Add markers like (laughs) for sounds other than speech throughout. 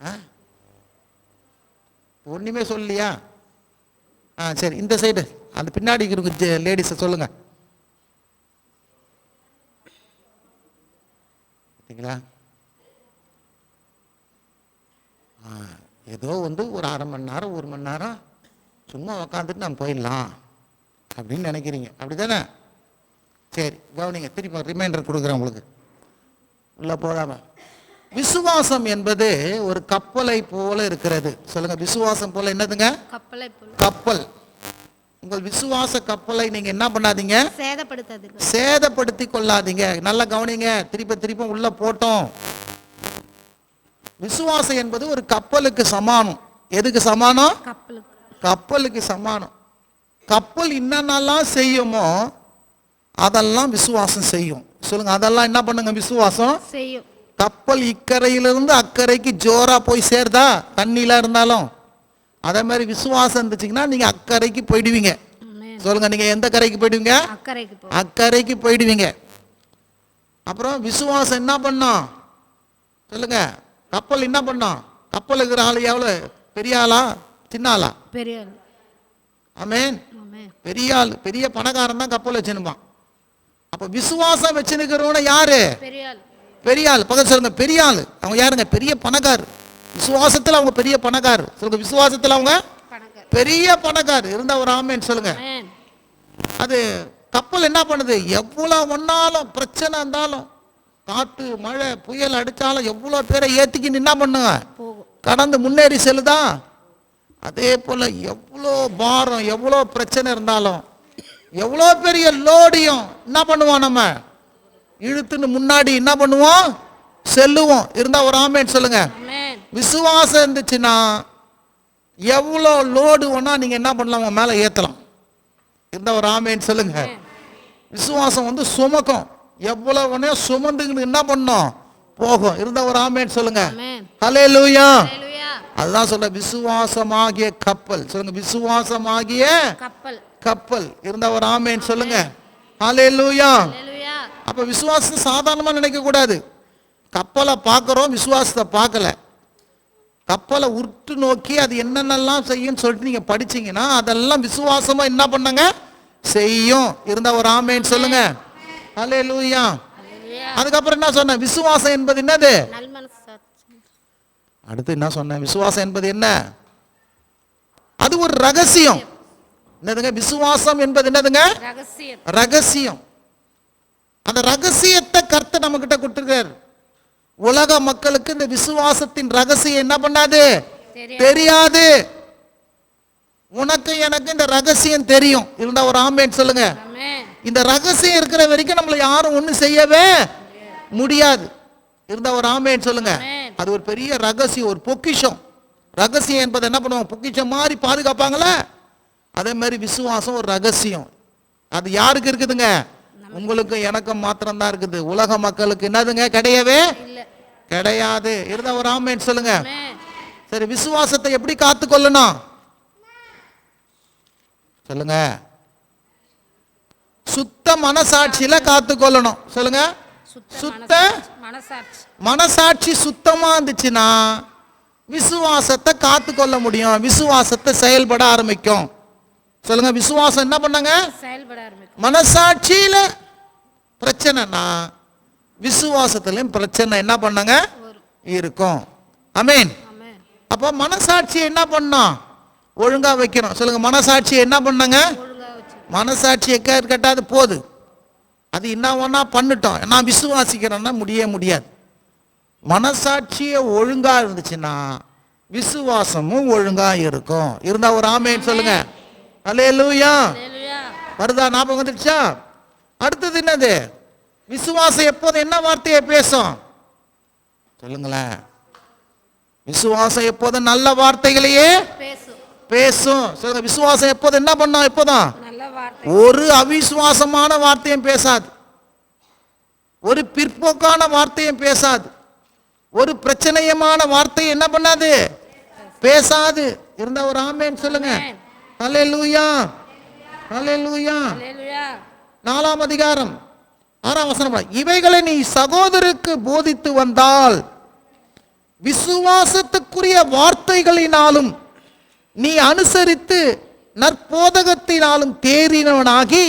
ஆ? ஒன்றுமே சொல்லலையா? ஆ சரி இந்த சைடு அந்த பின்னாடி இருக்கு லேடிஸை சொல்லுங்க. பார்த்தீங்களா ஆ ஏதோ வந்து ஒரு அரை மணி நேரம் ஒரு மணி நேரம் சும்மா உக்காந்துட்டு நம்ம போயிடலாம் அப்படின்னு நினைக்கிறீங்க. அப்படி தானே சரி கவனிங்க. திருப்பி ரிமைண்டர் கொடுக்குறேன் உங்களுக்கு. உள்ளே போகாம. விசுவாசம் என்பது ஒரு கப்பலை போல இருக்கிறது. சொல்லுங்க விசுவாசம் போல என்னதுங்க? கப்பலை போல. கப்பல். உங்கள் விசுவாச கப்பலை நீங்க என்ன பண்ணாதீங்க? சேதப்படுத்தி கொள்ளாதீங்க. நல்லா கவனிங்க. திருப்ப திருப்ப உள்ள போட்டோம். விசுவாசம் என்பது ஒரு கப்பலுக்கு சமானம். எதுக்கு சமானம்? கப்பலுக்கு. கப்பலுக்கு சமானம். கப்பல் என்னென்னலாம் செய்யுமோ அதெல்லாம் விசுவாசம் செய்யும். சொல்லுங்க அதெல்லாம் என்ன பண்ணுங்க விசுவாசம்? செய்யும். கப்பல் இக்கரையிலிருந்து அக்கறைக்கு ஜோரா போய் சேருதா? தண்ணியில இருந்தாலும். அதே மாதிரி விசுவாசம் இருந்துச்சுங்கன்னா நீங்க அக்கறைக்கு போயிடுவீங்க. ஆமென். சொல்லுங்க நீங்க எந்த கரைக்கு போயிடுவீங்க? அக்கறைக்கு போயிடுவீங்க. அப்புறம் விசுவாசம் என்ன பண்ணோம்? சொல்லுங்க கப்பல் என்ன பண்ணோம்? கப்பல் இருக்கிற ஆள் எவ்வளோ பெரிய ஆளா? சின்ன ஆளா? பெரிய. ஆமென். ஆமென். பெரிய ஆள் பெரிய பணக்காரன் தான் கப்பல் வச்சுனுப்பான் அப்போ விசுவாசம் வச்சுனுக்கிறவன யாரு? பெரிய ஆள். பெரிய ஆள் பக்கத்து சொல்லுங்க பெரிய ஆள் அவங்க யாருங்க? பெரிய பணக்கார். விசுவாசத்தில் அவங்க பெரிய பணக்கார். சொல்லுங்க விசுவாசத்தில் அவங்க பெரிய பணக்கார். இருந்தா ஒரு ஆமேன்னு சொல்லுங்க. அது கப்பல் என்ன பண்ணுது? எவ்வளோ ஒன்னாலும் பிரச்சனை இருந்தாலும் காற்று மழை புயல் அடித்தாலும் எவ்வளோ பேரை ஏற்றிக்கின்னு என்ன பண்ணுங்க? கடந்து முன்னேறி செல்லுதா? அதே போல் எவ்வளோ பாரம் எவ்வளோ பிரச்சனை இருந்தாலும் எவ்வளோ பெரிய லோடியும் என்ன பண்ணுவோம் நம்ம? இழுத்துன்னு முன்னாடி என்ன பண்ணுவோம்? செல்லுவோம். இருந்தா ஒரு ஆமேன்னு சொல்லுங்க. ஆமென். விசுவாசம் இருந்துச்சுன்னா எவ்வளோ லோடு வேணா நீங்கள் என்ன பண்ணலாம்? உங்க மேலே ஏற்றலாம் இருந்தா ஒரு ஆமேன்னு சொல்லுங்க. விசுவாசம் வந்து சுமக்கும். எவ்வளோ வேணா சுமந்துக்கின்னு என்ன பண்ணோம் போகும். இருந்தா ஒரு ஆமேன்னு சொல்லுங்க. ஆமென். ஹலே லூயா. அதுதான் சொல்ல விசுவாசமாகிய கப்பல். சொல்லுங்க. விசுவாசமாகிய கப்பல். கப்பல். இருந்தா ஒரு ஆமேன்னு சொல்லுங்க. ஹலே லூயா. அப்ப விசுவாசம் சாதாரணமா நினைக்க கூடாது. கப்பலை பார்க்குறோம் விசுவாசத்தை பார்க்கல. கப்பலை உற்று நோக்கி அது என்னென்னலாம் செய்யும்னு சொல்லிட்டு நீங்க படிச்சீங்கன்னா அதெல்லாம் விசுவாசமா என்ன பண்ணங்க? செய்யும். இருந்தா ஒரு ஆமேன்னு சொல்லுங்க. ஹலே லூயா. அதுக்கப்புறம் என்ன சொன்ன விசுவாசம் என்பது என்னது? அடுத்து என்ன சொன்னேன்? விசுவாசம் என்பது என்ன? அது ஒரு ரகசியம். என்னதுங்க? விசுவாசம் என்பது என்னதுங்க? ரகசியம். ரகசியம். அந்த ரகசியத்தை கர்த்தர் நம்ம கிட்ட கொடுத்துருக்காரு. உலக மக்களுக்கு இந்த விசுவாசத்தின் ரகசியம் என்ன பண்ணாது? தெரியாது. உனக்கு எனக்கு இந்த ரகசியம் தெரியும். இருந்தா ஒரு ஆம்பேன் சொல்லுங்க. இந்த ரகசியம் இருக்கிற வரைக்கும் நம்மளை யாரும் ஒண்ணும் செய்யவே முடியாது. இருந்தா ஒரு ஆமேன்னு சொல்லுங்க. அது ஒரு பெரிய ரகசியம் ஒரு பொக்கிஷம். ரகசியம் என்பது என்ன பண்ணுவாங்க பொக்கிஷம் மாதிரி பாதுகாப்பாங்களே? அதே மாதிரி விசுவாசம் ஒரு ரகசியம். அது யாருக்கு இருக்குதுங்க? உங்களுக்கு எனக்கும் மாத்திரம்தான் இருக்குது. உலக மக்களுக்கு என்னதுங்க? கிடையவே கிடையாது. இருந்தா ஒரு ஆமேன்னு சொல்லுங்க. ஆமென். சரி விசுவாசத்தை எப்படி காத்துக்கொள்ளணும் சொல்லுங்க. சுத்த மனசாட்சியில காத்துக்கொள்ளணும் சொல்லுங்க. சுத்த மனசாட்சி- சுத்தமா இருந்துச்சுன்னா விசுவாசத்தை காத்துக்கொள்ள முடியும். விசுவாசத்தை செயல்பட ஆரம்பிக்கும். சொல்லுங்க. விசுவாசம் என்ன பண்ணாங்க? செயல்பட ஆரம்பிக்கும். மனசாட்சியில பிரச்சனைனா விசுவாசத்துலயும் பிரச்சனை என்ன பண்ணாங்க? இருக்கும். அமேன். அப்போ மனசாட்சியை என்ன பண்ணோம் ஒழுங்கா வைக்கணும். சொல்லுங்க மனசாட்சியை என்ன பண்ணாங்க? வச்சு. மனசாட்சியை கேட்டு கேட்டாது போகுது அது என்ன ஒன்றா பண்ணிட்டோம். நான் விசுவாசிக்கிறேன்னா முடியவே முடியாது. மனசாட்சியை ஒழுங்கா இருந்துச்சுன்னா விசுவாசமும் ஒழுங்கா இருக்கும். இருந்தா ஒரு ஆமேன்னு சொல்லுங்க. அலே லூயா. வருதா ஞாபகம் வந்துடுச்சா அடுத்தது என்னது? விசுவாசம் எப்போது என்ன வார்த்தையை பேசும்? சொல்லுங்களேன். விசுவாசம் எப்போதும் நல்ல வார்த்தைகளையே பேசும். சொல்லுங்க விசுவாசம் எப்போது என்ன பண்ணும்? வார்த்தை. ஒரு அவிசுவாசமான வார்த்தையும் பேசாது. ஒரு பிற்போக்கான வார்த்தையும் பேசாது. ஒரு பிரச்சனையமான வார்த்தையும் என்ன பண்ணாது? பேசாது. இருந்தா ஒரு ஆமேன்னு சொல்லுங்க. ஹலே லூயா ஹலே லூயா. நாலாம் அதிகாரம் ஆறாம் வசனம் இவைகளை நீ சகோதரருக்கு போதித்து வந்தால் விசுவாசத்துக்குரிய வார்த்தைகளினாலும் நீ அனுசரித்து நற்போதகத்தினாலும் தேறினவனாகி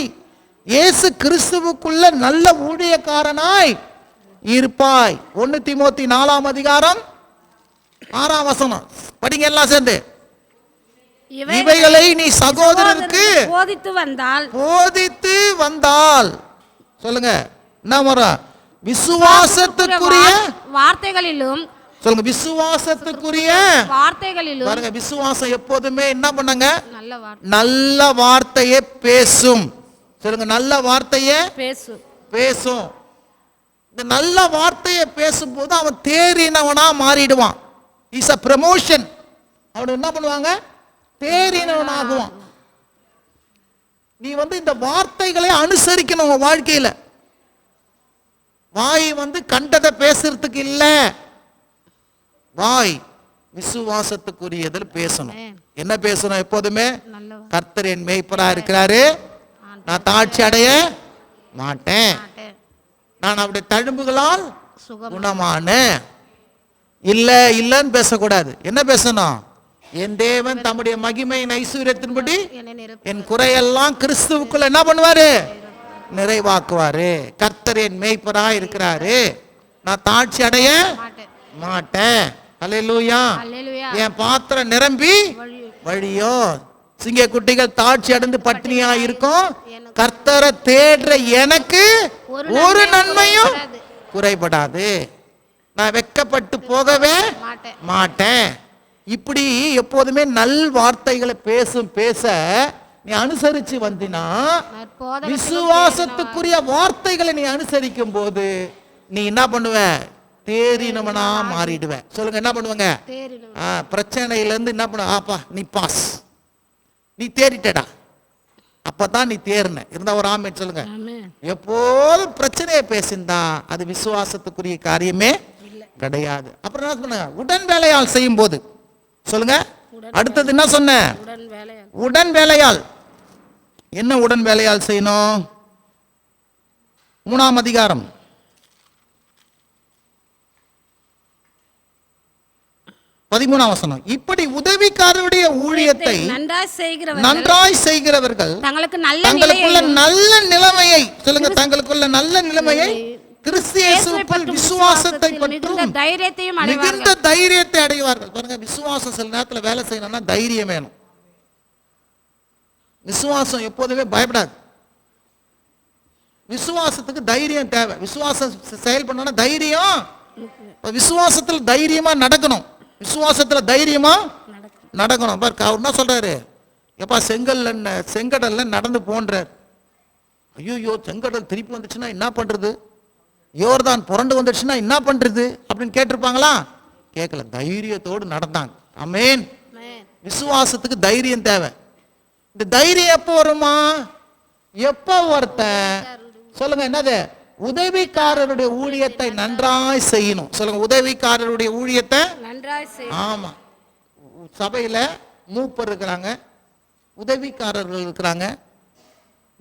இயேசு கிறிஸ்துவுக்குள்ள நல்ல ஊழியக்காரனாய் இருப்பாய். ஒன்னு திமுத்தி நாலாம் அதிகாரம் ஆறாம் வசனம். படிங்க எல்லாம் சேர்ந்து. இவைகளை நீ சகோதரனுக்கு போதித்து வந்தால் போதித்து வந்தால். சொல்லுங்க. என்ன வரும் விசுவாசத்துக்குரிய வார்- வார்த்தைகளிலும் சொல்லுங்க விசுவாசத்துக்குரிய வார்த்தைகளிலும் பாருங்க விசுவாசம் எப்போதுமே என்ன பண்ணுங்க? நல்ல நல்ல வார்த்தையை பேசும். சொல்லுங்க நல்ல வார்த்தையை பேசு பேசும். இந்த நல்ல வார்த்தையை பேசும்போது அவன் தேறினவனா மாறிடுவான். இஸ் அ ப்ரமோஷன் அவன் என்ன பண்ணுவாங்க? தேறினவனாகுவான். நீ வந்து இந்த வார்த்தைகளை அனுசரிக்கணும் உன் வாழ்க்கையில. வாய் வந்து கண்டதை பேசுறதுக்கு இல்ல. வாய் விசுவாசத்துக்குரியதில் பேசணும். என்ன பேசணும் எப்போதுமே? கர்த்தர் என் மேய்ப்பரா இருக்கிறாரு. நான் தாட்சி அடைய மாட்டேன். நான் அவருடைய தழும்புகளால் குணமான இல்ல இல்லன்னு பேசக்கூடாது. என்ன பேசணும்? என் தேவன் தம்முடைய மகிமையின் ஐஸ்வர்யத்தின்படி என் குறையெல்லாம் கிறிஸ்துவுக்குள்ள என்ன பண்ணுவாரு? நிறைவாக்குவாரு. கர்த்தர் என் மேய்ப்பரா இருக்கிறாரு. நான் தாட்சி அடைய மாட்டேன். அல்லேலூயா என் பாத்திரம் நிரம்பி வழி வழியோ. சிங்க குட்டிகள் தாட்சி அடைந்து பட்டினியா இருக்கும். கர்த்தரை தேடுற எனக்கு ஒரு நன்மையும் குறைபடாது. நான் வெக்கப்பட்டு போகவே மாட்டேன். இப்படி எப்போதுமே நல் வார்த்தைகளை பேசும் பேச நீ அனுசரிச்சு வந்தினா விசுவாசத்துக்குரிய வார்த்தைகளை நீ அனுசரிக்கும் போது நீ என்ன பண்ணுவ? தேறினவனா மாறிடுவ. சொல்லுங்க என்ன பண்ணுவங்க? பிரச்சனையிலேருந்து என்ன பண்ண? ஆப்பா நீ பாஸ். நீ தேறிட்டடா. அப்பதான் நீ தேறின. இருந்தா ஒரு ஆமேன் சொல்லுங்க. எப்போதும் பிரச்சனையை பேசியிருந்தா அது விசுவாசத்துக்குரிய காரியமே கிடையாது. அப்புறம் என்ன சொன்ன உடன் வேலையால் செய்யும் போது சொல்லுங்க. அடுத்தது என்ன சொன்ன உடன் வேலையால் என்ன உடன் வேலையால் செய்யணும்? மூணாம் அதிகாரம். பதிமூணாம் வசனம். இப்படி உதவிக்காரருடைய ஊழியத்தை நன்றாய் செய்கிறவர்கள் நன்றாய் செய்கிறவர்கள் தங்களுக்கு நல்ல தங்களுக்குள்ள நல்ல நிலைமையை சொல்லுங்க தங்களுக்குள்ள நல்ல நிலைமையை கிறிஸ்து விசுவாசத்தை பற்றும் தைரியத்தையும் மிகுந்த தைரியத்தை அடைவார்கள். பாருங்க விசுவாசம் சில நேரத்துல வேலை செய்யணும்னா தைரியம் வேணும். விசுவாசம் எப்போதுமே பயப்படாது. விசுவாசத்துக்கு தைரியம் தேவை. விசுவாசம் செ- செயல்படணும்னா தைரியம். விசுவாசத்துல தைரியமா நடக்கணும். விசுவாசத்துல தைரியமா நடக்கணும். பாரு அவர் என்ன சொல்றாரு? எப்பா செங்கல்ல செங்கடல்ல நடந்து போன்றார். ஐயோ செங்கடல் திருப்பி வந்துச்சுன்னா என்ன பண்றது? யோர்தான் புரண்டு வந்துடுச்சுன்னா என்ன பண்றது அப்படின்னு கேட்டிருப்பாங்களா? கேட்கல தைரியத்தோடு நடந்தாங்க. அமேன். விசுவாசத்துக்கு தைரியம் தேவை. இந்த தைரியம் எப்போ வருமா? எப்போ ஒருத்தன் சொல்லுங்க என்னது? உதவிக்காரருடைய ஊழியத்தை நன்றாய் செய்யணும். சொல்லுங்க உதவிக்காரருடைய ஊழியத்தை நன்றாய் ஆமா. சபையில மூப்பர் இருக்கிறாங்க உதவிக்காரர்கள் இருக்கிறாங்க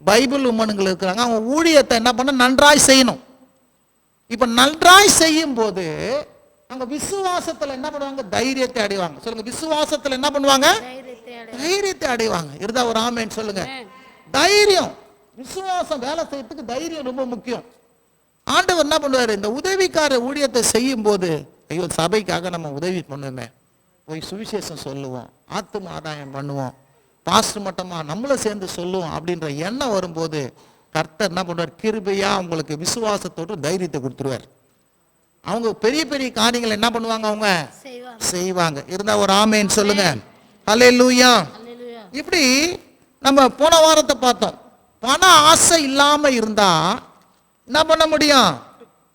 பைபிள் உமனுங்கள் இருக்கிறாங்க. அவங்க ஊழியத்தை என்ன பண்ண நன்றாய் செய்யணும். இப்ப நன்றாய் செய்யும் போது அங்க விசுவாசத்துல என்ன பண்ணுவாங்க? தைரியத்தை அடைவாங்க. சொல்லுங்க விசுவாசத்துல என்ன பண்ணுவாங்க? தைரியத்தை அடை தைரியத்தை அடைவாங்க. இருந்தா ஒரு ஆமேன்னு சொல்லுங்க. தைரியம். விசுவாசம் வேலை செய்யறதுக்கு தைரியம் ரொம்ப முக்கியம். ஆண்டவர் என்ன பண்ணுவாரு? இந்த உதவிக்கார ஊழியத்தை செய்யும் போது ஐயோ சபைக்காக நம்ம உதவி பண்ணுமே. போய் சுவிசேஷம் சொல்லுவோம். ஆத்தும ஆதாயம் பண்ணுவோம். பாஸ்டர் மட்டமா நம்மளும் சேர்ந்து சொல்லுவோம் அப்படின்ற எண்ணம் வரும்போது கர்த்தர் என்ன பண்ணுவார்? கிருபையா உங்களுக்கு விசுவாசத்தோடு தைரியத்தை கொடுத்துருவார். அவங்க பெரிய பெரிய காரியங்கள் என்ன பண்ணுவாங்க அவங்க? செய்வாங்க. இருந்தா ஒரு ஆமேன்னு சொல்லுங்க. அல்லேலூயா அல்லேலூயா இப்படி நம்ம போன வாரத்தை பார்த்தோம். பண ஆசை இல்லாம இருந்தா என்ன பண்ண முடியும்?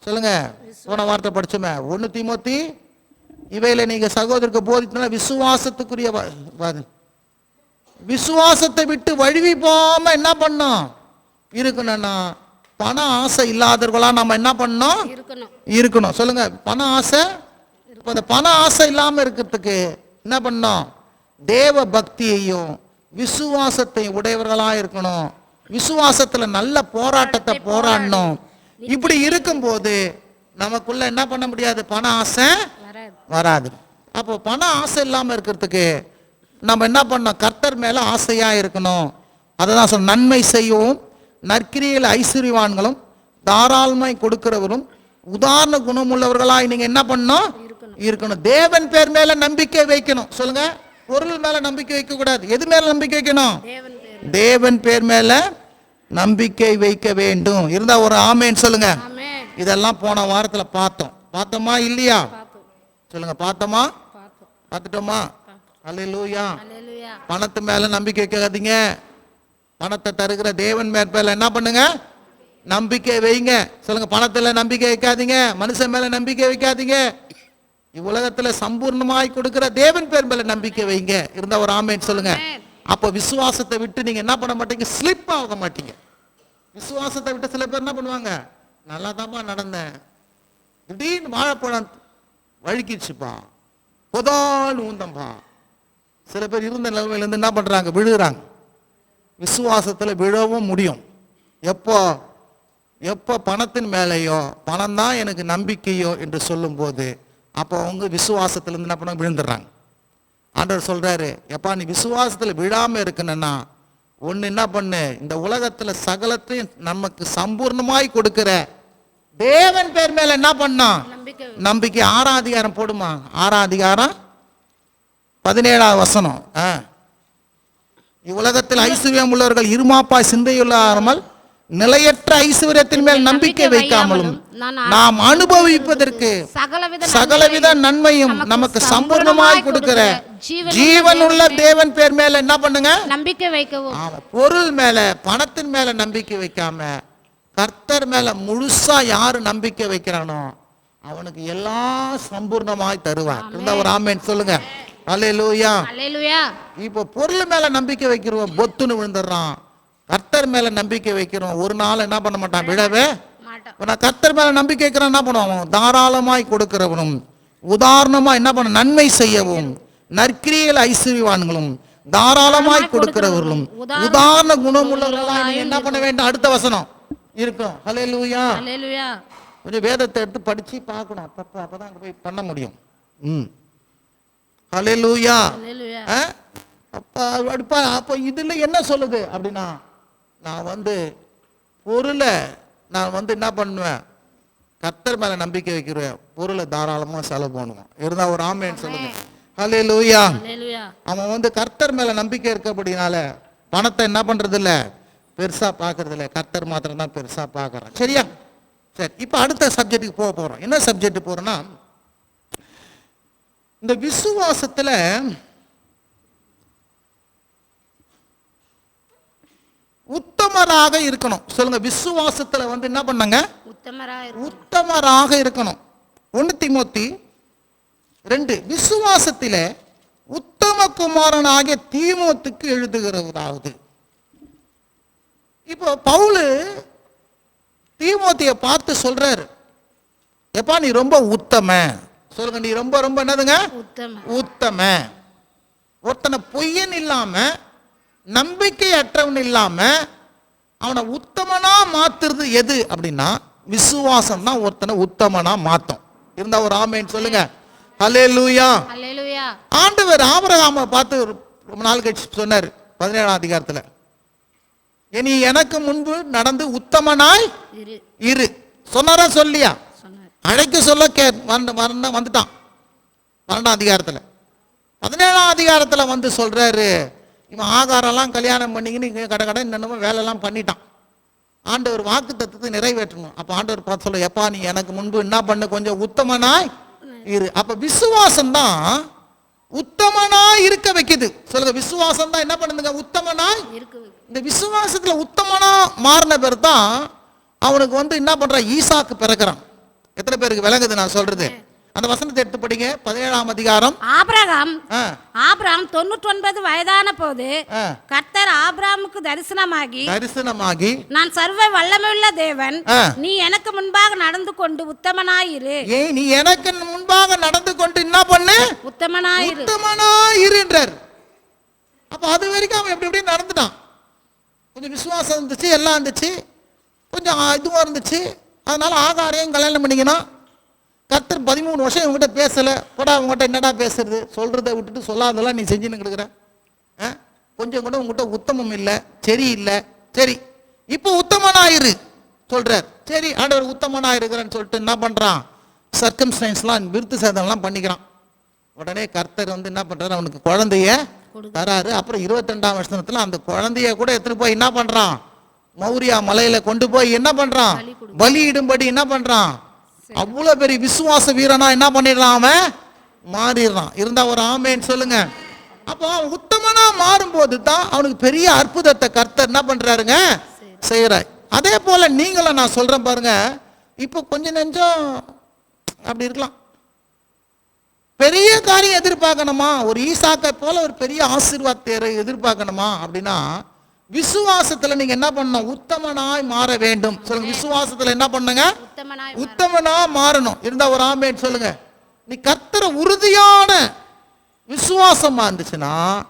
சொல்லுங்க. போன வாரத்தை படிச்சோமே. ஒண்ணு தீமோத்தி இவையில நீங்க சகோதரருக்கு போதித்தனா விசுவாசத்துக்குரிய விசுவாசத்தை விட்டு வழுவி போகாம என்ன பண்ணோம்? இருக்கணும்னா பண ஆசை இல்லாதவர்களா நம்ம என்ன பண்ணோம் இருக்கணும். சொல்லுங்க. பண ஆசை? இப்போ அந்த பண ஆசை இல்லாம இருக்கிறதுக்கு என்ன பண்ணோம் தேவ பக்தியையும் விசுவாசத்தையும் உடையவர்களா இருக்கணும். விசுவாசத்துல நல்ல போராட்டத்தை போராடணும். இப்படி இருக்கும்போது நமக்குள்ள என்ன பண்ண முடியாது? பண ஆசை வராது. அப்போ பண ஆசை இல்லாமல் இருக்கிறதுக்கு நம்ம என்ன பண்ணோம் கர்த்தர் மேலே ஆசையாக இருக்கணும். அதை தான் சொல்ல நன்மை செய்யவும் நற்கிரியில் ஐஸ்வர்யவான்களும் தாராளமாய் கொடுக்கிறவரும் உதாரண குணமுள்ளவர்களாய் நீங்கள் என்ன பண்ணணும்? இருக்கணும். தேவன் பேர் மேலே நம்பிக்கை வைக்கணும். சொல்லுங்க. பொருள் மேலே நம்பிக்கை வைக்கக்கூடாது. எது மேலே நம்பிக்கை வைக்கணும்? தேவன் பேர் மேலே. நம்பிக்கை வைக்க வேண்டும். இருந்தா ஒரு ஆமேன்னு சொல்லுங்க. இதெல்லாம் போன வாரத்தில் பார்த்தோம். பார்த்தோமா? இல்லையா? சொல்லுங்க. பார்த்தோமா? பார்த்துட்டோமா? அல்லேலூயா. பணத்து மேல நம்பிக்கை வைக்காதீங்க. பணத்தை தருகிற தேவன் மேற்பேல என்ன பண்ணுங்க? நம்பிக்கை வைங்க. சொல்லுங்க பணத்துல நம்பிக்கை வைக்காதீங்க. மனுஷன் மேல நம்பிக்கை வைக்காதீங்க. இவ்வுலகத்துல சம்பூர்ணமாய் கொடுக்கிற தேவன் பேர் மேல நம்பிக்கை வைங்க. இருந்தா ஒரு ஆமேன்னு சொல்லுங்க. அப்ப விசுவாசத்தை விட்டு நீங்க என்ன பண்ண மாட்டீங்க? ஸ்லிப் ஆக மாட்டீங்க. விசுவாசத்தை விட்டு சில பேர் என்ன பண்ணுவாங்க? நல்லா நடந்தேன். திடீர்னு வாழைப்பழம் வழுக்கிடுச்சுப்பா. புதால் ஊந்தம்பா. சில பேர் இருந்த நிலைமையிலேருந்து என்ன பண்ணுறாங்க விழுகிறாங்க. விசுவாசத்தில் விழவும் முடியும். எப்போ? எப்போ பணத்தின் மேலேயோ? பணம் தான் எனக்கு நம்பிக்கையோ என்று சொல்லும்போது அப்போ அவங்க விசுவாசத்திலேருந்து என்ன பண்ண விழுந்துடுறாங்க. ஆண்டவர் சொல்கிறாரு எப்பா நீ விசுவாசத்தில் விழாமல் இருக்கணும்னா ஒன்று என்ன பண்ணு? இந்த உலகத்தில் சகலத்தையும் நமக்கு சம்பூர்ணமாய் கொடுக்கிற தேவன் பேர் மேலே என்ன பண்ணான் நம்பிக்கை நம்பிக்கை. ஆறாம் அதிகாரம் போடுமா? ஆறாம் அதிகாரம் பதினேழாவது வசனம். ஆ. இவ்வுலகத்தில் ஐஸ்வர்யம் உள்ளவர்கள் இருமாப்பாய் சிந்தையுள்ளாமல் நிலையற்ற ஐஸ்வர்யத்தின் மேல் நம்பிக்கை வைக்காமலும் நாம் அனுபவிப்பதற்கு சகலவித நன்மையும் நமக்கு சம்பூர்ணமாய் கொடுக்கிற ஜீவனுள்ள தேவன். பேர் மேல என்ன பண்ணுங்க? நம்பிக்கை வைக்கவும். பொருள் மேல பணத்தின் மேல நம்பிக்கை வைக்காம கர்த்தர் மேல முழுசா யாரு நம்பிக்கை வைக்கிறானோ அவனுக்கு எல்லாம் சம்பூர்ணமாய் தருவார். இருந்தா ஒரு ஆமேன் சொல்லுங்க. அல்லேலூயா இப்போ பொருள் மேல நம்பிக்கை வைக்கிறவன் பொத்துன்னு விழுந்துடுறான். கர்த்தர் மேல நம்பிக்கை வைக்கிறவன் ஒரு நாள் என்ன பண்ண மாட்டான்? விழவே நான் கர்த்தர் மேல நம்பிக்கை வைக்கிறேன் என்ன பண்ணுவான்? அவன் தாராளமாய் கொடுக்கிறவனும் உதாரணமா என்ன பண்ண நன்மை செய்யவும் நற்கிரியில் ஐஸ்வர்யவான்களும் தாராளமாய் கொடுக்கிறவர்களும் உதாரண குணமுள்ளவர்களா என்ன பண்ண வேண்டும்? அடுத்த வசனம். இருக்கும். ஹலே லூயா கொஞ்சம் வேதத்தை எடுத்து படிச்சு பார்க்கணும். அப்பப்போ அப்பதான் அங்க போய் பண்ண முடியும். ம். ஹலே லூயா அல்லேலூயா அப்பா அடிப்பா அப்போ இதுல என்ன சொல்லுது அப்படின்னா நான் வந்து பொருளை நான் வந்து என்ன பண்ணுவேன்? கர்த்தர் மேல நம்பிக்கை வைக்கிறேன் பொருளை தாராளமா செலவு பண்ணுவேன். இருந்தா ஒரு ஆமேன்னு சொல்லுங்க. ஹலே லூயா அவன் வந்து கர்த்தர் மேல நம்பிக்கை இருக்கபடினால பணத்தை என்ன பண்றது இல்ல பெருசா பார்க்கறது இல்ல கர்த்தர் மாத்திரம் தான் பெருசா பார்க்கறான் சரியா? சரி இப்போ அடுத்த சப்ஜெக்ட்டுக்கு போக போறோம். என்ன சப்ஜெக்ட் போறோம்னா இந்த விசுவாசத்துல உத்தமராக இருக்கணும். சொல்லுங்க விசுவாசத்துல வந்து என்ன பண்ணாங்க. உத்தமராக இருக்கணும். ஒன்று திமோத்தி ரெண்டு விசுவாசத்திலே உத்தம குமாரனாகிய தீமோத்துக்கு எழுதுகிறவராவது. இப்போ பவுலு தீமோத்தியை பார்த்து சொல்றாரு எப்பா நீ ரொம்ப உத்தம. சொல்லுங்க நீ ரொம்ப ரொம்ப என்னதுங்க? உத்தம. உத்தம. ஒருத்தனை பொய்யன் இல்லாம நம்பிக்கையற்றவன் இல்லாம அவனை உத்தமனா மாத்துறது எது அப்படின்னா விசுவாசம் தான் ஒருத்தனை உத்தமனா மாத்தும். இருந்தா ஒரு ஆமேன்னு சொல்லுங்க. ஹலே லூயா ஆண்டவர் ஆபிரகாமை பார்த்து ரொம்ப நாள் கழிச்சு சொன்னார் பதினேழாம் அதிகாரத்துல. இனி எனக்கு முன்பு நடந்து உத்தமனாய் இரு. சொன்னாரா சொல்லியா? அழைக்க சொல்ல கே வந்து வந்த வந்துட்டான். பன்னெண்டாம் அதிகாரத்தில். பதினேழாம் அதிகாரத்தில் வந்து சொல்றாரு இவன் ஆகாரம்லாம் கல்யாணம் பண்ணிக்கின்னு இங்கே கடை கடை என்னென்னமோ வேலைலாம் பண்ணிட்டான். ஆண்டவர் வாக்கு தத்துவத்தை நிறைவேற்றணும். அப்போ ஆண்டவர் பார்த்து சொல்ல எப்பா நீ எனக்கு முன்பு என்ன பண்ண? கொஞ்சம் உத்தமனாய் இரு. அப்போ விசுவாசம் தான் உத்தமனாய் இருக்க வைக்குது. சொல்லுங்க விசுவாசம் தான் என்ன பண்ணுதுங்க? உத்தமனாய் இந்த விசுவாசத்துல உத்தமனா மாறின பேர் தான் அவனுக்கு வந்து என்ன பண்றான்? ஈசாக்கு பிறக்கிறான். எத்தனை பேருக்கு விளங்குது நான் சொல்றது? அந்த வசனத்தை எடுத்து படிங்க. பதினேழாம் அதிகாரம். ஆபிரகாம் ஆபிரகாம் தொண்ணூற்றி ஒன்பது வயதான போது. கர்த்தர் ஆபிரகாமுக்கு தரிசனமாகி தரிசனமாகி நான் சர்வ வல்லமையுள்ள தேவன். நீ எனக்கு முன்பாக நடந்து கொண்டு உத்தமனாயிரு. ஏய் நீ எனக்கு முன்பாக நடந்து கொண்டு என்ன பண்ணு? உத்தமனாயிரு. உத்தமனா இருன்றார் அப்ப அது வரைக்கும் அவன் எப்படி எப்படி நடந்துட்டான். கொஞ்சம் விசுவாசம் இருந்துச்சு எல்லாம் இருந்துச்சு. கொஞ்சம் இதுவாக இருந்துச்சு. அதனால ஆகாரையும் கல்யாணம் பண்ணிக்கணும். கர்த்தர் பதிமூணு வருஷம் இவங்ககிட்ட பேசலை. போடா அவங்ககிட்ட என்னடா பேசுறது? சொல்கிறத விட்டுட்டு சொல்லாதெல்லாம் நீ செஞ்சுன்னு கிடக்குற. ஆ? கொஞ்சம் கூட உங்ககிட்ட உத்தமம் இல்லை சரி இல்லை. சரி இப்போ உத்தமனாயிரு சொல்றார். சரி ஆண்டவர் உத்தமனாயிருக்கிறேன்னு சொல்லிட்டு என்ன பண்ணுறான் சர்க்கம்ஸ்டன்ஸ்லாம் விருத்து சேதம்லாம் பண்ணிக்கிறான். உடனே கர்த்தர் வந்து என்ன பண்றாரு? அவனுக்கு குழந்தைய தராரு. அப்புறம் இருபத்தெண்டாம் வருஷத்துல அந்த குழந்தைய கூட எடுத்துட்டு போய் என்ன பண்றான்? மௌரியா மலையில கொண்டு போய் என்ன பண்றான்? பலியிடும்படி என்ன பண்றான்? அவ்வளவு பெரிய விசுவாச வீரனா என்ன பண்ணிடுறான் அவன்? மாறிடுறான். இருந்தா ஒரு ஆமேன்னு சொல்லுங்க. அப்போ அவன் உத்தமனா மாறும்போது தான் அவனுக்கு பெரிய அற்புதத்தை கர்த்தர் என்ன பண்றாருங்க? செய்யறார் அதே போல நீங்களும் நான் சொல்றேன் பாருங்க. இப்போ கொஞ்ச நெஞ்சம் அப்படி இருக்கலாம். பெரிய காரியம் எதிர்பார்க்கணுமா? ஒரு ஈசாக்கை போல ஒரு பெரிய ஆசீர்வாதத்தை எதிர்பார்க்கணுமா? அப்படின்னா விசுவாசத்துல நீங்க என்ன பண்ணணும்? உத்தமனாய் மாற வேண்டும். சொல்லுங்க விசுவாசத்துல என்ன பண்ணுங்க? உத்தமனா மாறணும். இருந்தா ஒரு ஆமேன்னு சொல்லுங்க. நீ கர்த்தரை உறுதியான விசுவாசமா இருந்துச்சுன்னா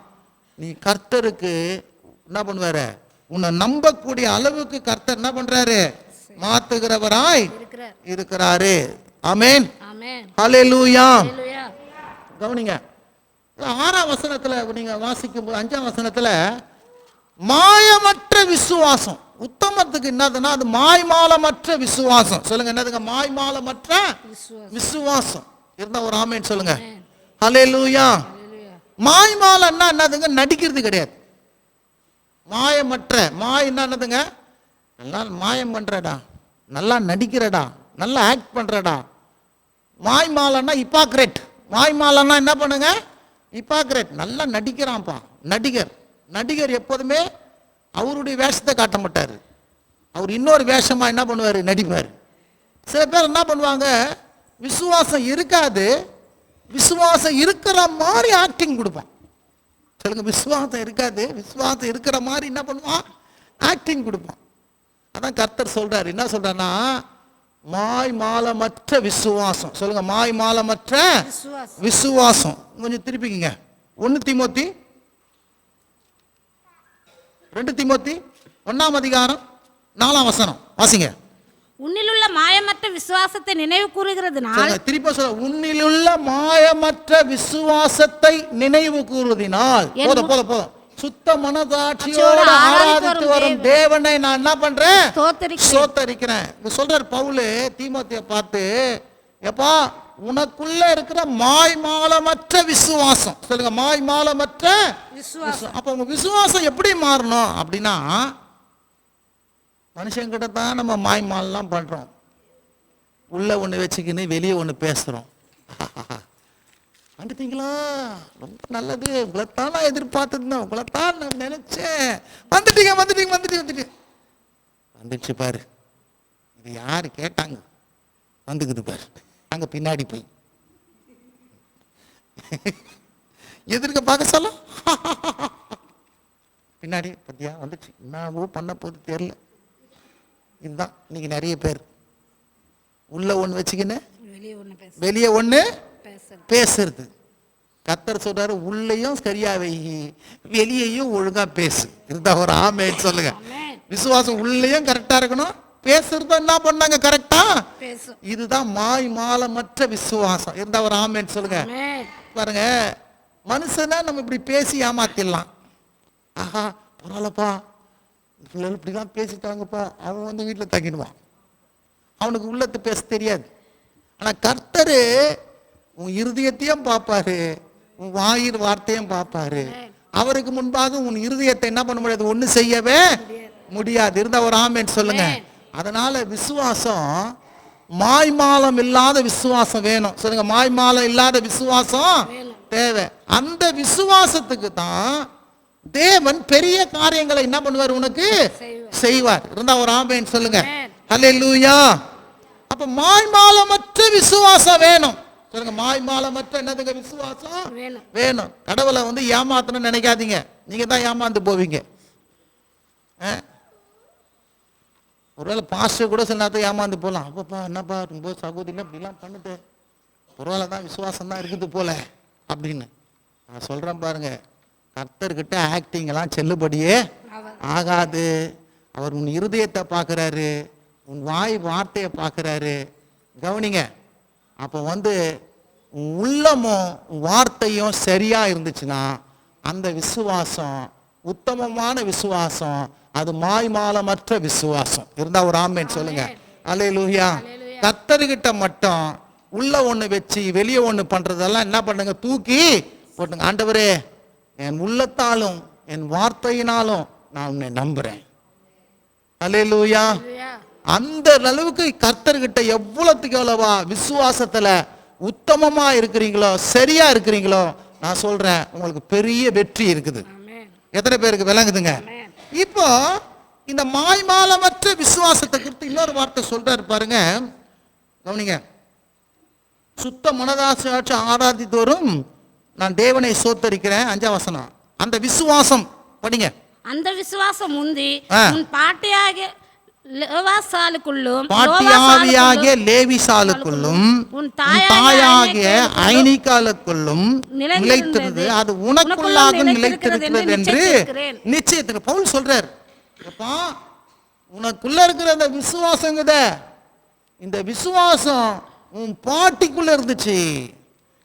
நீ கர்த்தருக்கு என்ன பண்ணுவாரு? உன்னை நம்பக்கூடிய அளவுக்கு கர்த்தர் என்ன பண்றாரு? மாத்துகிறவராய் இருக்கிறார். ஆமென். ஆமென். ஹalleluya. ஹalleluya. கவனிங்க. ஆறாம் வசனத்துல நீங்க வாசிக்கும் போது அஞ்சாம் வசனத்துல மாயமற்ற விசுவாசம். உத்தமத்துக்கு என்னதுன்னா அது மாய்மாலமற்ற விசுவாசம். சொல்லுங்க என்னதுங்க? மாய்மாலமற்ற விசுவாசம். இருந்தா ஒரு ஆமேன்னு சொல்லுங்க. ஹalleluya. ஹalleluya. மாய்மாலன்னா என்னதுங்க? நடிக்கிறது கிடையாது. மாயமற்ற. மாயன்னா என்னதுங்க? நல்லா மாயம் பண்றடா. நல்லா நடிக்கிறடா. நல்லா ஆக்ட் பண்றடா. மாய்மாலன்னா இப்பாக்ரெட் மாய்மாலன்னா என்ன பண்ணுங்க? இப்பாக்ரெட் நல்லா நடிக்கிறான்ப்பா. நடிகர். நடிகர் எப்போதுமே அவருடைய வேஷத்தை காட்ட மாட்டார். அவர் இன்னொரு வேஷமா என்ன பண்ணுவார்? நடிப்பார். சில பேர் என்ன பண்ணுவாங்க? விசுவாசம் இருக்காது. விசுவாசம் இருக்கிற மாதிரி ஆக்டிங் கொடுப்பான். சொல்லுங்க விசுவாசம் இருக்காது. விசுவாசம் இருக்கிற மாதிரி என்ன பண்ணுவான்? ஆக்டிங் கொடுப்பான். அதான் கர்த்தர் சொல்றாரு. என்ன சொல்றாருன்னா மாய் மாலமற்ற விசுவாசம். சொல்லுங்க மாய் மாலமற்ற விசுவாசம். விசுவாசம். கொஞ்சம் திருப்பிக்கிங்க. ஒன்று திமோத்தி ரெண்டு திமோத்தி ஒண்ணாம் அதிகாரம் நாலாம் வசனம். வாசிங்க. உன்னிலுள்ள மாயமற்ற விசுவாசத்தை நினைவு கூறுகிறதுனால் திருப்ப சொல்ல உன்னிலுள்ள மாயமற்ற விசுவாசத்தை நினைவு கூறுவதினால். போதும் போதும் போதும். சுத்த மனதாட்சியோடு ஆராதித்து வரும் தேவனை. நான் என்ன பண்றேன். சோத்தரிக்கிறேன் சொல்றார் பவுலு தீமோத்திய பார்த்து எப்பா உனக்குள்ள இருக்கிற மாய்மாலமற்ற விசுவாசம். சொல்லுங்க மாய்மாலமற்ற விசுவாசம். அப்ப உங்க விசுவாசம் எப்படி மாறணும் அப்படின்னா மனுஷங்கிட்ட தான் நம்ம மாய்மாலெல்லாம் பண்றோம். உள்ள ஒண்ணு வச்சுக்கின்னு வெளியே ஒண்ணு பேசுறோம். (laughs) வந்துட்டீங்களா ரொம்ப நல்லது. உங்களைத்தான் நான் எதிர்பார்த்துருந்தேன். உங்களைத்தான் நான் நினைச்சேன். வந்துட்டீங்க வந்துட்டீங்க வந்துட்டீங்க வந்துட்டீங்க. வந்துடுச்சு பாரு. இது யாரு கேட்டாங்க? வந்துக்குது பாரு. அங்க பின்னாடி போய். எதிர்க்க பார்க்க சொல்ல? பின்னாடி பத்தியா? வந்துச்சு. என்னவோ பண்ண போது தெரியல. இதுதான் இன்னைக்கு நிறைய பேர். உள்ள ஒண்ணு வச்சுக்கின்னு வெளியே ஒன்று ஒண்ணு பேசுறது. கத்தர் சொல்றாரு உள்ளேயும் சரியா வை. வெளியேயும் ஒழுங்கா பேசு. இருந்தா ஒரு ஆமேன்னு சொல்லுங்க. விசுவாசம் உள்ளேயும் கரெக்டா இருக்கணும். பேசுறத என்ன பண்ணாங்க? கரெக்டா இதுதான் மாய் மாலமற்ற விசுவாசம். இருந்தா ஒரு ஆமேன்னு சொல்லுங்க. பாருங்க மனுஷனா நம்ம இப்படி பேசி ஏமாத்திடலாம். ஆஹா பரவாயில்லப்பா. பிள்ளைகள் இப்படிலாம் பேசிட்டாங்கப்பா. அவன் வந்து வீட்டில் தங்கிடுவான். அவனுக்கு உள்ளத்து பேச தெரியாது. ஆனால் கர்த்தரு உன் இருதயத்தையும் பார்ப்பாரு. உன் வாயிர் வார்த்தையும் பார்ப்பாரு. அவருக்கு முன்பாக உன் இருதயத்தை என்ன பண்ண முடியாது? ஒண்ணு செய்யவே முடியாது. இருந்தா ஒரு ஆமேன்னு சொல்லுங்க. அதனால விசுவாசம் மாய்மாலம் இல்லாத விசுவாசம் வேணும். சொல்லுங்க மாய்மாலம் இல்லாத விசுவாசம் தேவை. அந்த விசுவாசத்துக்கு தான் தேவன் பெரிய காரியங்களை என்ன பண்ணுவார் உனக்கு? செய்வார். இருந்தா ஒரு ஆமேன்னு சொல்லுங்க. Amen. ஹalleluya. அப்ப மாய்மாலமற்ற விசுவாசம் வேணும். சொல்லுங்க மாய்மாலமற்ற என்னதுங்க விசுவாசம்? வேணும். கடவுளை வந்து ஏமாத்தணும்னு நினைக்காதீங்க. நீங்க தான் ஏமாந்து போவீங்க? ஒருவேளை பாஸ்டர் கூட சில நேரத்தை ஏமாந்து போகலாம் அப்பப்பா என்னப்பா ரொம்ப சகோதரி அப்படிலாம் பண்ணுது. ஒருவேளை தான் விசுவாசம் தான் இருக்குது போல அப்படின்னு. நான் சொல்கிறேன் பாருங்க கர்த்தர்கிட்ட ஆக்டிங்கெல்லாம் செல்லுபடியே ஆகாது. அவர் உன் இருதயத்தை பார்க்குறாரு உன் வாய் வார்த்தையை பார்க்குறாரு. கவனிங்க அப்போ வந்து உள்ளமும் வார்த்தையும் சரியாக இருந்துச்சுன்னா அந்த விசுவாசம் உத்தமமான விசுவாசம் அது மாய்மாலமற்ற விசுவாசம். இருந்தா ஒரு ஆமேன் சொல்லுங்க. அல்லேலூயா. கத்தர்கிட்ட மட்டும் உள்ள ஒண்ணு வச்சு வெளியே ஒண்ணு பண்றதெல்லாம் என்ன பண்ணுங்க? தூக்கி போட்டுங்க. ஆண்டவரே என் உள்ளத்தாலும் என் வார்த்தையினாலும் நான் உன்னை நம்புறேன். அல்லேலூயா. அந்த அளவுக்கு கர்த்தர்கிட்ட எவ்வளவுக்கு எவ்வளவா விசுவாசத்துல உத்தமமா இருக்கிறீங்களோ சரியா இருக்கிறீங்களோ நான் சொல்றேன் உங்களுக்கு பெரிய வெற்றி இருக்குது. எத்தனை பேருக்கு விளங்குதுங்க? இப்போ இந்த மாய்மாலமற்ற விசுவாசத்தை குறித்து இன்னொரு வார்த்தை சொல்றாரு பாருங்க. கவனிங்க. சுத்த மனதாசாட்சி ஆராதித்தோறும் நான் தேவனை சோத்தரிக்கிறேன். அஞ்சாம் வசனம். அந்த விசுவாசம் படிங்க. அந்த விசுவாசம் முந்தி. உன் லேவாசாலுக்குள்ளும் பாட்டியாவியாகிய லேவிசாலுக்குள்ளும் உன் தாயாகிய ஐனிக்காலுக்குள்ளும் நிலைத்திருந்தது. அது உனக்குள்ளாக நிலைத்திருக்கிறது என்று. நிச்சயத்திற்கு பவுல் சொல்றார் அப்பா உனக்குள்ள இருக்கிற அந்த விசுவாசங்குத இந்த விசுவாசம் உன் பாட்டிக்குள்ள இருந்துச்சு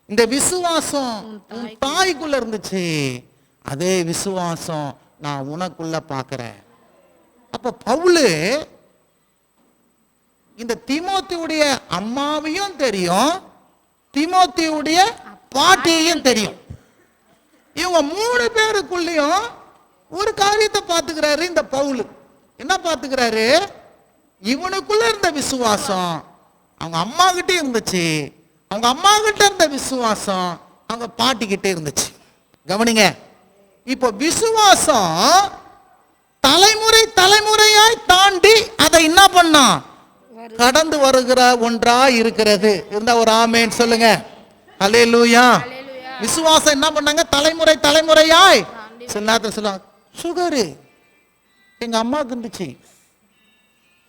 இந்த விசுவாசம் உன் தாய்க்குள்ள இருந்துச்சு அதே விசுவாசம் நான் உனக்குள்ள பார்க்கிறேன் அப்ப பவுலு இந்த திமோத்தியுடைய அம்மாவையும் தெரியும் திமோத்தியுடைய பாட்டியையும் தெரியும். இவங்க மூணு பேருக்குள்ளேயும் ஒரு காரியத்தை பார்த்துக்கிறாரு இந்த பவுலு. என்ன பார்த்துக்கிறாரு? இவனுக்குள்ள இருந்த விசுவாசம் அவங்க அம்மா கிட்டே இருந்துச்சு. அவங்க அம்மா கிட்ட இருந்த விசுவாசம் அவங்க பாட்டி கிட்டே இருந்துச்சு. கவனிங்க. இப்போ விசுவாசம் தலைமுறை தலைமுறையாய் தாண்டி அதை என்ன பண்ணான் கடந்து வருகிற ஒன்றா இருக்கிறது. இருந்தா ஒரு ஆமேன்னு சொல்லுங்க. அல்லேலூயா விசுவாசம் என்ன பண்ணாங்க? தலைமுறை தலைமுறையாய். சில நேரத்தில் சொல்லுவாங்க சுகரு. எங்க அம்மாவுக்கு இருந்துச்சு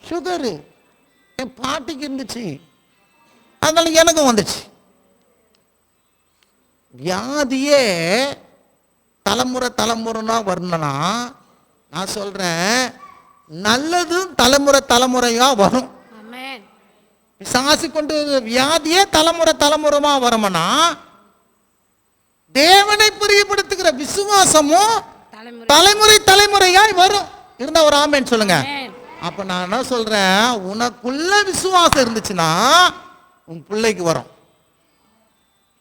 சுகரு. என் பாட்டிக்கு இருந்துச்சு அதனால எனக்கும் வந்துச்சு. வியாதியே தலைமுறை தலைமுறைனா வரணும்னா நான் சொல்றேன் நல்லதும் தலைமுறை தலைமுறையா வரும். பிசாசு கொண்டு வியாதியே தலைமுறை தலைமுறைமா வரணும்னா தேவனை பிரியப்படுத்துகிற விசுவாசமும் தலைமுறை. தலைமுறை தலைமுறையாய் வரும். இருந்தா ஒரு ஆமேன்னு சொல்லுங்க. அப்ப நான் என்ன சொல்றேன் உனக்குள்ள விசுவாசம் இருந்துச்சுன்னா உன் பிள்ளைக்கு வரும்.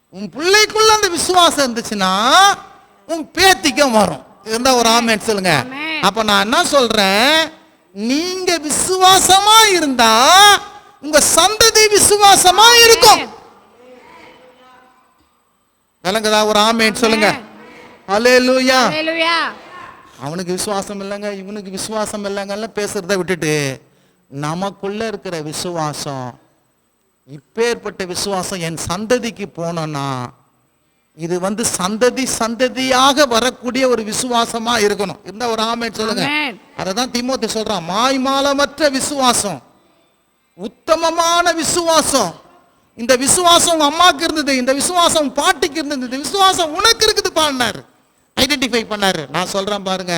உன் பிள்ளைக்குள்ள அந்த விசுவாசம் இருந்துச்சுன்னா உன் பேத்திக்கும் வரும். இருந்தா ஒரு ஆமேன்னு சொல்லுங்க. ஆமென். அப்ப நான் என்ன சொல்றேன்? நீங்க விசுவாசமா இருந்தா உங்க சந்ததி விசுவாசமா இருக்கும். விளங்குதா? ஒரு ஆமேன்னு சொல்லுங்க. ஹalleluya. அவனுக்கு விசுவாசம் இல்லைங்க இவனுக்கு விசுவாசம் இல்லைங்கன்னு பேசுறத விட்டுட்டு நமக்குள்ள இருக்கிற விசுவாசம் இப்பேற்பட்ட விசுவாசம் என் சந்ததிக்கு போனோம்னா இது வந்து சந்ததி சந்ததியாக வரக்கூடிய ஒரு விசுவாசமா இருக்கணும். இருந்தா ஒரு ஆமே சொல்லுங்க. ஆமென். அதை தான் திமோத்தி சொல்றான். மாய்மாலமற்ற விசுவாசம். உத்தமமான விசுவாசம். இந்த விசுவாசம் உங்க அம்மாக்கு இருந்தது இந்த விசுவாசம் பாட்டிக்கு இருந்தது இந்த விசுவாசம் உனக்கு இருக்குது பாடினாரு ஐடென்டிஃபை பண்ணாரு. நான் சொல்றேன் பாருங்க.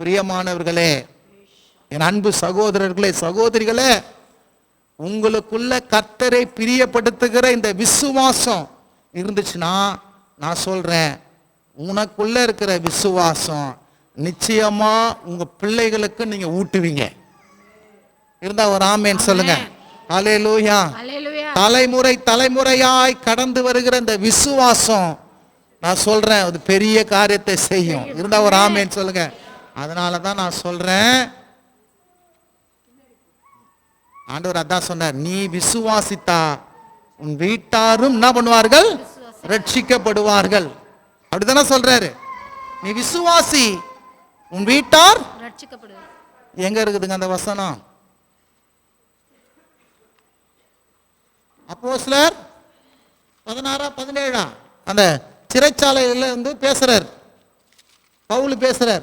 பிரியமானவர்களே என் அன்பு சகோதரர்களே சகோதரிகளே உங்களுக்குள்ள கர்த்தரை பிரியப்படுத்துகிற இந்த விசுவாசம் இருந்துச்சுன்னா நான் சொல்றேன் உனக்குள்ள இருக்கிற விசுவாசம் நிச்சயமா உங்க பிள்ளைகளுக்கு நீங்க ஊட்டுவீங்க. இருந்தா ஒரு ஆமேன்னு சொல்லுங்க. அலேலூயா ஹalleluya. தலைமுறை தலைமுறையாய் கடந்து வருகிற இந்த விசுவாசம் நான் சொல்றேன் அது பெரிய காரியத்தை செய்யும். இருந்தா ஒரு ஆமேன்னு சொல்லுங்க. அதனால தான் நான் சொல்றேன். ஆண்டவர் அதான் சொன்னார் நீ விசுவாசித்தா உன் வீட்டாரும் என்ன பண்ணுவார்கள்? ரட்சிக்கப்படுவார்கள். அப்படிதானே சொல்றாரு? நீ விசுவாசி உன் வீட்டார் எங்க இருக்குதுங்க அந்த வசனம்? அப்போஸ்லர் பதினாறா பதினேழா? அந்த சிறைச்சாலையில வந்து பேசுறார். பவுல் பேசுறார்.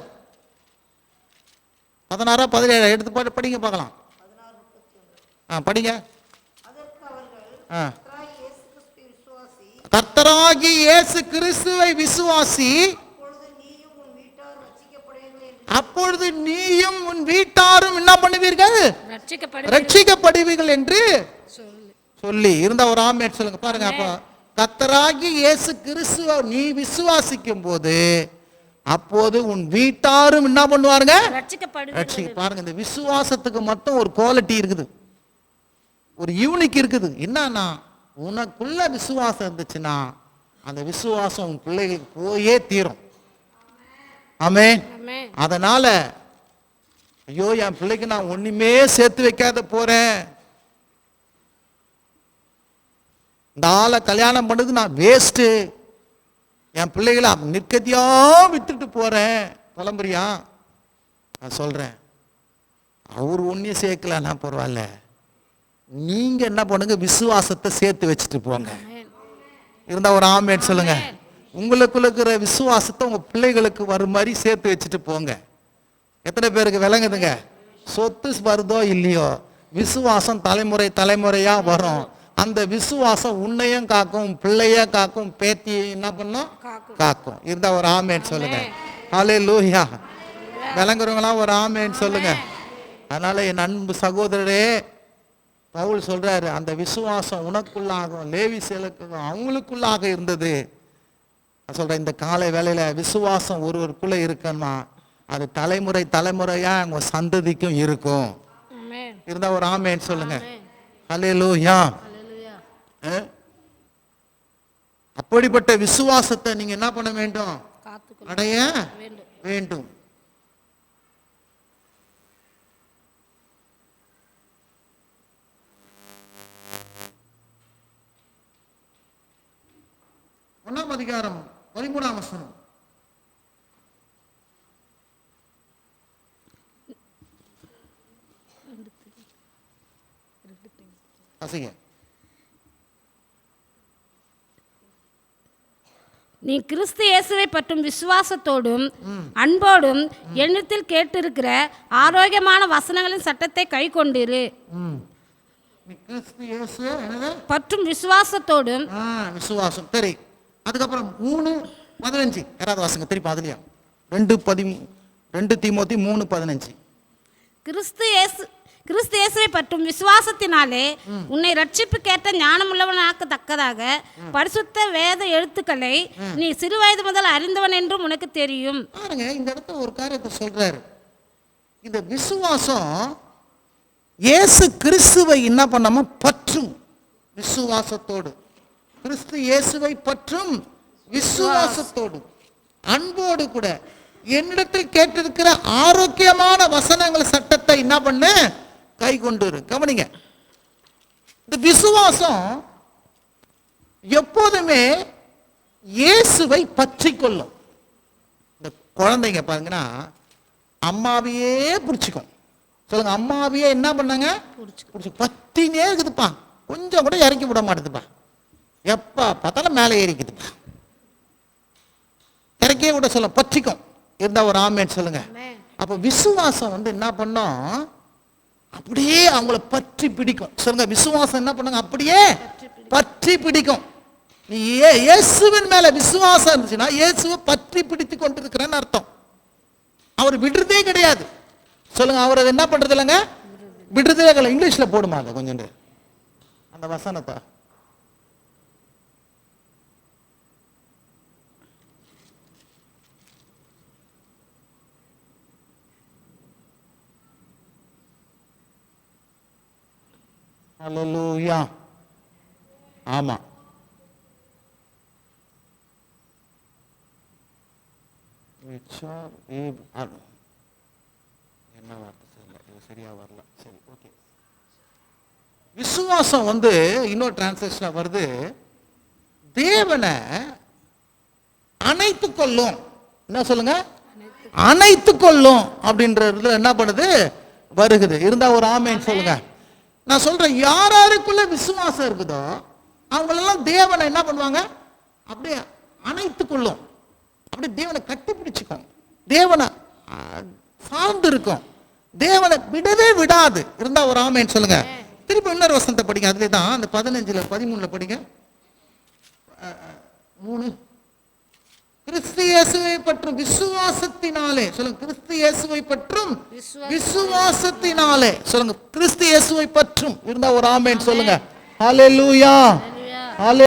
பதினாறா பதினேழா? எடுத்து பாட்டு படிங்க பார்க்கலாம். ஆ படிங்க. ஆ. கர்த்தராகி இயேசு கிறிஸ்துவை விசுவாசி அப்பொழுது நீயும் உன் வீட்டாரும் என்ன பண்ணுவீர்கள்? ரட்சிக்கப்படுவார் ரட்சிக்கப்படுவீர்கள் என்று சொல்லு. இருந்தா ஒரு ஆமேன் சொல்லுங்க பாருங்க அப்போ கத்தராகி இயேசு கிறிஸ்துவ நீ விசுவாசிக்கும் போது அப்போது உன் வீட்டாரும் என்ன பண்ணுவாருங்க? பாருங்க இந்த விசுவாசத்துக்கு மட்டும் ஒரு குவாலிட்டி இருக்குது. ஒரு யூனிக் இருக்குது. என்னன்னா உனக்குள்ள விசுவாசம் இருந்துச்சுன்னா அந்த விசுவாசம் உன் பிள்ளைகளுக்கு போயே தீரும். ஆமே. அதனால ஐயோ என் பிள்ளைக்கு நான் ஒண்ணுமே சேர்த்து வைக்காத போறேன். இந்த ஆளை கல்யாணம் பண்ணது நான் வேஸ்ட்டு என் பிள்ளைகளை நிற்கதியா விட்டுட்டு போறேன். புலம்புறியா? நான் சொல்றேன். அவர் ஒன்றையும் சேர்க்கலன்னா பரவாயில்ல. நீங்க என்ன பண்ணுங்க விசுவாசத்தை சேர்த்து வச்சுட்டு போங்க. ஆமென். இருந்தா ஒரு ஆமேட் சொல்லுங்க. உங்களுக்குள்ள இருக்கிற விசுவாசத்தை உங்க பிள்ளைகளுக்கு வரும் மாதிரி சேர்த்து வச்சுட்டு போங்க. எத்தனை பேருக்கு விளங்குதுங்க? சொத்து வருதோ இல்லையோ விசுவாசம் தலைமுறை தலைமுறையா வரும். அந்த விசுவாசம் உன்னையும் காக்கும் பிள்ளைய காக்கும் பேத்தியை என்ன பண்ணும்? காக்கும். இருந்தா ஒரு ஆமேன் சொல்லுங்க. ஹலே லூயா விளங்குறவங்களாம் ஒரு ஆமேன் சொல்லுங்க. அதனால என் அன்பு சகோதரரே பவுல் சொல்றாரு அந்த விசுவாசம் உனக்குள்ளாகும் லேவி சேலுக்கும் அவங்களுக்குள்ளாக இருந்தது. நான் சொல்றேன் இந்த காலை வேளையில விசுவாசம் ஒருவருக்குள்ள இருக்கணுமா அது தலைமுறை தலைமுறையா அவங்க சந்ததிக்கும் இருக்கும். ஆமென். இருந்தா ஒரு ஆமேன்னு சொல்லுங்க. ஹalleluya. அஹ்? அப்படிப்பட்ட விசுவாசத்தை நீங்க என்ன பண்ண வேண்டும்? அடைய வேண்டும். ஒண்ணாம் அதிகாரம் பதிமூணாம் வசனம். நீ கிறிஸ்து இயேசுவை பற்றும் விசுவாசத்தோடும் அன்போடும் எண்ணத்தில் கேட்டிருக்கிற ஆரோக்கியமான வசனங்களின் சட்டத்தை கை கொண்டிரு. பற்றும் விசுவாசத்தோடும் விசுவாசம். சரி. அதுக்கப்புறம் மூணு பதினஞ்சு. யாராவது வாசுங்க திருப்பி அதுலயா? ரெண்டு பதி ரெண்டு தீமோத்தி மூணு பதினஞ்சு. கிறிஸ்து இயேசு கிறிஸ்து இயேசுவை பற்றும் விசுவாசத்தினாலே உன்னை ரட்சிப்புக்கேற்ற ஞானமுள்ளவனாக்கத்தக்கதாக பரிசுத்த வேத எழுத்துக்களை நீ சிறுவயது முதல் அறிந்தவன் என்றும் உனக்கு தெரியும். பாருங்க இந்த இடத்துல ஒரு காரியத்தை சொல்றாரு. இந்த விசுவாசம் இயேசு கிறிஸ்துவை என்ன பண்ணாம பற்றும் விசுவாசத்தோடு. கிறிஸ்து இயேசுவை பற்றும் விசுவாசத்தோடு அன்போடு கூட என்னிடத்தில் கேட்டிருக்கிற ஆரோக்கியமான வசனங்கள் சட்டத்தை என்ன பண்ணு? கை கொண்டு. கவனிங்க. இந்த விசுவாசம் எப்போதுமே இயேசுவை பற்றி கொள்ளும் இந்த குழந்தைங்க பாருங்கன்னா அம்மாவையே பிடிச்சிக்கும். சொல்லுங்க அம்மாவையே என்ன பண்ணாங்க? பத்தினே இருக்குதுப்பா. கொஞ்சம் கூட இறக்கி விட மாட்டேதுப்பா. எப்பா பார்த்தாலும் மேலே ஏறிக்குதுப்பா இறக்கியே விட சொல்ல பற்றிக்கும். இருந்தா ஒரு ஆமேன்னு சொல்லுங்க. அப்போ விசுவாசம் வந்து என்ன பண்ணோம்? அப்படியே அவங்கள பற்றி பிடிக்கும். சொல்லுங்க விசுவாசம் என்ன பண்ணுங்க? அப்படியே பற்றி பிடிக்கும். நீ ஏ- இயேசுவின் மேல விசுவாசம் இருந்துச்சுன்னா இயேசுவை பற்றி பிடித்து கொண்டிருக்கிறேன்னு அர்த்தம். அவர் விடுறதே கிடையாது. சொல்லுங்க அவர் என்ன பண்றது இல்லைங்க விடுறதே இல்லை இங்கிலீஷ்ல போடுமா அதை கொஞ்சம் அந்த வசனத்தை. அலலூயா ஆமாம் என்ன வார்த்தை தெரியல இது சரியா வரல. சரி ஓகே. விசுவாசம் வந்து இன்னொரு டிரான்ஸ்லேஷன்ல வருது தேவனை அணைத்து கொள்ளும். என்ன சொல்லுங்க? அணைத்து கொள்ளும். அப்படின்றதுல என்ன பண்ணுது? வருகுது. இருந்தா ஒரு ஆமேன்னு சொல்லுங்க. நான் சொல்றேன் யார் யாருக்குள்ள விசுவாசம் இருக்குதோ அவங்களெல்லாம் தேவனை என்ன பண்ணுவாங்க? அப்படியே அணைத்து கொள்ளும் அப்படியே தேவனை கட்டிப்பிடிச்சுக்கும் தேவனை சார்ந்து இருக்கும் தேவனை விடவே விடாது. இருந்தா ஒரு ஆமைன்னு சொல்லுங்க. திருப்பி இன்னொரு வசனத்தை படிங்க. அதுலேயே தான் அந்த பதினஞ்சுல பதிமூணுல படிங்க. மூணு. கிறிஸ்து இயேசுவை பற்றும் விசுவாசத்தினாலே. சொல்லுங்க கிறிஸ்து இயேசுவை பற்றும் விசுவாசத்தினாலே. சொல்லுங்க கிறிஸ்து இயேசுவை பற்றும். இருந்தா ஒரு ஆமேன் சொல்லுங்க. ஹalleluya. ஹalleluya.